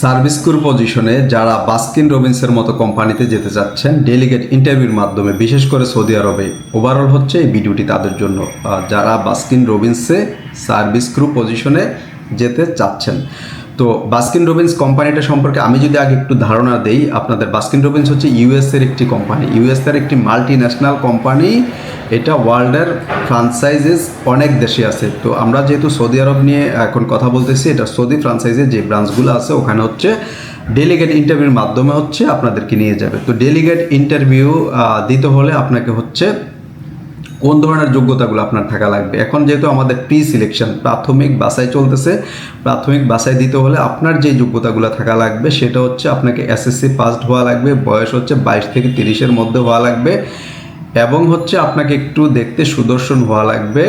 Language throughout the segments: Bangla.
সার্ভিস ক্রু পজিশনে যারা বাস্কিন রবিন্সের মতো কোম্পানিতে যেতে চাচ্ছেন, ডেলিগেট ইন্টারভিউর মাধ্যমে, বিশেষ করে সৌদি আরবে ওভারঅল হচ্ছে এই ভিডিওটি তাদের জন্য। যারা বাস্কিন রবিন্সে সার্ভিস ক্রু পজিশনে যেতে চাচ্ছেন। তো বাস্কিন রবিন্স কোম্পানিটা সম্পর্কে আমি যদি আগে একটু ধারণা দেই, আপনাদের বাস্কিন রবিন্স হচ্ছে ইউএস এর একটি কোম্পানি। ইউএস এর একটি মাল্টি ন্যাশনাল কোম্পানি, এটা ওয়ার্ল্ডের ফ্রাঞ্চাইজিস অনেক দেশে আছে। তো আমরা যেহেতু সৌদি আরব নিয়ে এখন কথা বলতেছি, এটা সৌদি ফ্রাঞ্চাইজের যে ব্রাঞ্চগুলো আছে, ওখানে হচ্ছে ডেলিগেট ইন্টারভিউর মাধ্যমে হচ্ছে আপনাদেরকে নিয়ে যাবে। তো ডেলিগেট ইন্টারভিউ দিতে হলে আপনাকে হচ্ছে কোন ধরনের যোগ্যতাগুলো আপনার থাকা লাগবে? এখন যেহেতু আমাদের প্রি সিলেকশন প্রাথমিক বাসায় চলতেছে, প্রাথমিক বাসায় দিতে হলে আপনার যে যোগ্যতাগুলো থাকা লাগবে সেটা হচ্ছে আপনাকে এসএসসি পাসড হওয়া লাগবে, বয়স হচ্ছে বাইশ থেকে তিরিশের মধ্যে হওয়া লাগবে এবং হচ্ছে আপনাকে একটু দেখতে সুদর্শন হওয়া লাগবে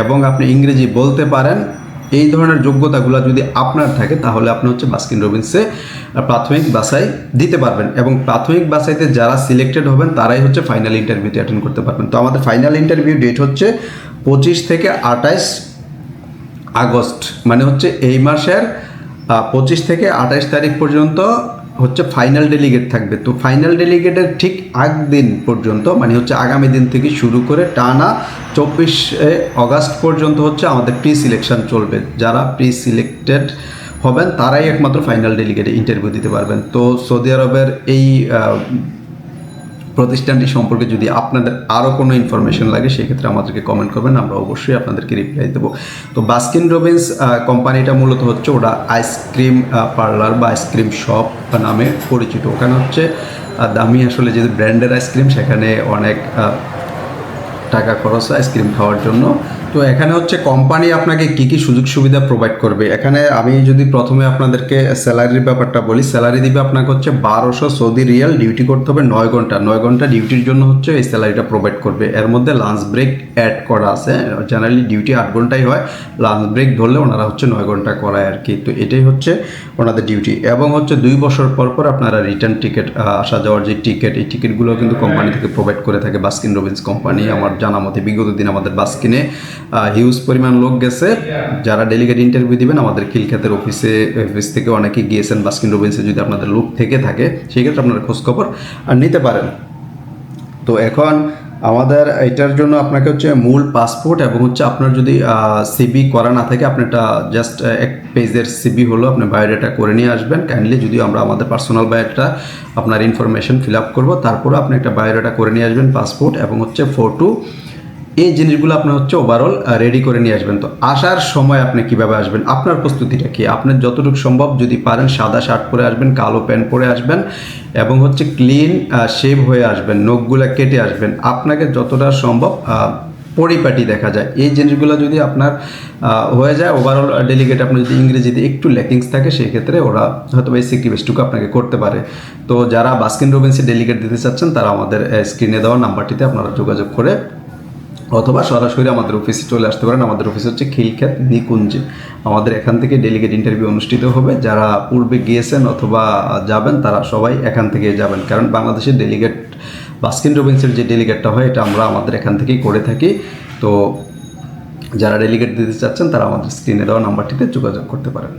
এবং আপনি ইংরেজি বলতে পারেন। এই ধরনের যোগ্যতাগুলো যদি আপনার থাকে, তাহলে আপনি হচ্ছে বাস্কিন রবিন্সে প্রাথমিক বাসায় দিতে পারবেন এবং প্রাথমিক বাসাইতে যারা সিলেক্টেড হবেন, তারাই হচ্ছে ফাইনাল ইন্টারভিউতে অ্যাটেন্ড করতে পারবেন। তো আমাদের ফাইনাল ইন্টারভিউ ডেট হচ্ছে পঁচিশ থেকে আঠাইশ আগস্ট মানে হচ্ছে এই মাসের পঁচিশ থেকে আঠাইশ তারিখ পর্যন্ত হচ্ছে ফাইনাল ডেলিগেট থাকবে। তো ফাইনাল ডেলিগেটের ঠিক আগ দিন পর্যন্ত মানে হচ্ছে আগামী দিন থেকে শুরু করে টানা চব্বিশে অগাস্ট পর্যন্ত হচ্ছে আমাদের প্রি সিলেকশন চলবে। যারা প্রি সিলেক্টেড হবেন, তারাই একমাত্র ফাইনাল ডেলিগেটে ইন্টারভিউ দিতে পারবেন। তো সৌদি আরবের এই প্রতিষ্ঠানটি সম্পর্কে যদি আপনাদের আরও কোনো ইনফরমেশন লাগে, সেক্ষেত্রে আমাদেরকে কমেন্ট করবেন, আমরা অবশ্যই আপনাদেরকে রিপ্লাই দেবো। তো বাস্কিন রবিন্স কোম্পানিটা মূলত হচ্ছে ওরা আইসক্রিম পার্লার বা আইসক্রিম শপ নামে পরিচিত। ওখানে হচ্ছে দামি আসলে যে ব্র্যান্ডের আইসক্রিম সেখানে অনেক টাকা খরচ আইসক্রিম খাওয়ার জন্য তো এখানে হচ্ছে কোম্পানি আপনাকে কি কি সুযোগ সুবিধা প্রোভাইড করবে? এখানে আমি যদি প্রথমে আপনাদেরকে স্যালারির ব্যাপারটা বলি স্যালারি দিবে আপনাকে হচ্ছে বারোশো সৌদি রিয়াল ডিউটি করতে হবে নয় ঘণ্টা। নয় ঘণ্টা ডিউটির জন্য হচ্ছে এই স্যালারিটা প্রোভাইড করবে। এর মধ্যে লাঞ্চ ব্রেক অ্যাড করা আছে। জেনারেলি ডিউটি আট ঘন্টাই হয়। লাঞ্চ ব্রেক ধরলে ওনারা হচ্ছে নয় ঘণ্টা করায় আর কি তো এটাই হচ্ছে ওনাদের ডিউটি এবং হচ্ছে দুই বছর পর পর আপনারা রিটার্ন টিকিট আসা যাওয়ার যে টিকিট এই টিকিটগুলো কিন্তু কোম্পানি থেকে প্রোভাইড করে থাকে বাস্কিন রবিন্স কোম্পানি আমার জানা মতে বিগত দিন আমাদের বাস্কিনে হিউজ পরিমাণ লোক গেছে। যারা ডেলিগেট ইন্টারভিউ দিবেন, আমাদের খিলখ্যাতের অফিসে অফিস থেকে অনেকে গিয়েছেন, বাস্কিন রবিন্সে যদি আপনাদের লোক থেকে থাকে, সেক্ষেত্রে আপনারা খোঁজখবর নিতে পারেন। তো এখন আমাদের এটার জন্য আপনাকে হচ্ছে মূল পাসপোর্ট এবং হচ্ছে আপনার যদি সিবি করা না থাকে, আপনি এটা জাস্ট এক পেজের সিবি হলো, আপনি বায়োডাটা করে নিয়ে আসবেন। কাইন্ডলি যদি আমরা আমাদের পার্সোনাল বায়োডাটা আপনার ইনফরমেশন ফিল আপ করব তারপরে আপনি একটা বায়োডাটা করে নিয়ে আসবেন পাসপোর্ট এবং হচ্ছে ফটো এই জিনিসগুলো আপনি হচ্ছে ওভারঅল রেডি করে নিয়ে আসবেন। তো আসার সময় আপনি কীভাবে আসবেন, আপনার প্রস্তুতিটা কি? আপনার যতটুকু সম্ভব যদি পারেন সাদা শার্ট পরে আসবেন, কালো প্যান্ট পরে আসবেন এবং হচ্ছে ক্লিন শেভ হয়ে আসবেন, নখগুলো কেটে আসবেন। আপনাকে যতটা সম্ভব পরিপাটি দেখা যায়। এই জিনিসগুলো যদি আপনার হয়ে যায় ওভারঅল ডেলিগেট আপনার যদি ইংরেজিতে একটু ল্যাকিংস থাকে সেই ক্ষেত্রে ওরা হয়তো এই সিক্রিভেসটুকু আপনাকে করতে পারে। তো যারা বাস্কিন রবিন্সে ডেলিগেট দিতে চাচ্ছেন, তারা আমাদের স্ক্রিনে দেওয়া নাম্বারটিতে আপনারা যোগাযোগ করে অথবা সরাসরি আমাদের অফিসে চলে আসতে পারেন। আমাদের অফিস হচ্ছে খিলখ্যাত নিকুঞ্জে। আমাদের এখান থেকে ডেলিগেট ইন্টারভিউ অনুষ্ঠিত হবে। যারা পূর্বে গিয়েছেন অথবা যাবেন, তারা সবাই এখান থেকে যাবেন। কারণ বাংলাদেশের ডেলিগেট বাস্কিন রবিন্সের যে ডেলিগেটটা হয়, এটা আমরা আমাদের এখান থেকেই করে থাকি। তো যারা ডেলিগেট দিতে চাচ্ছেন, তারা আমাদের স্ক্রিনে দেওয়া নাম্বারটিতে যোগাযোগ করতে পারেন।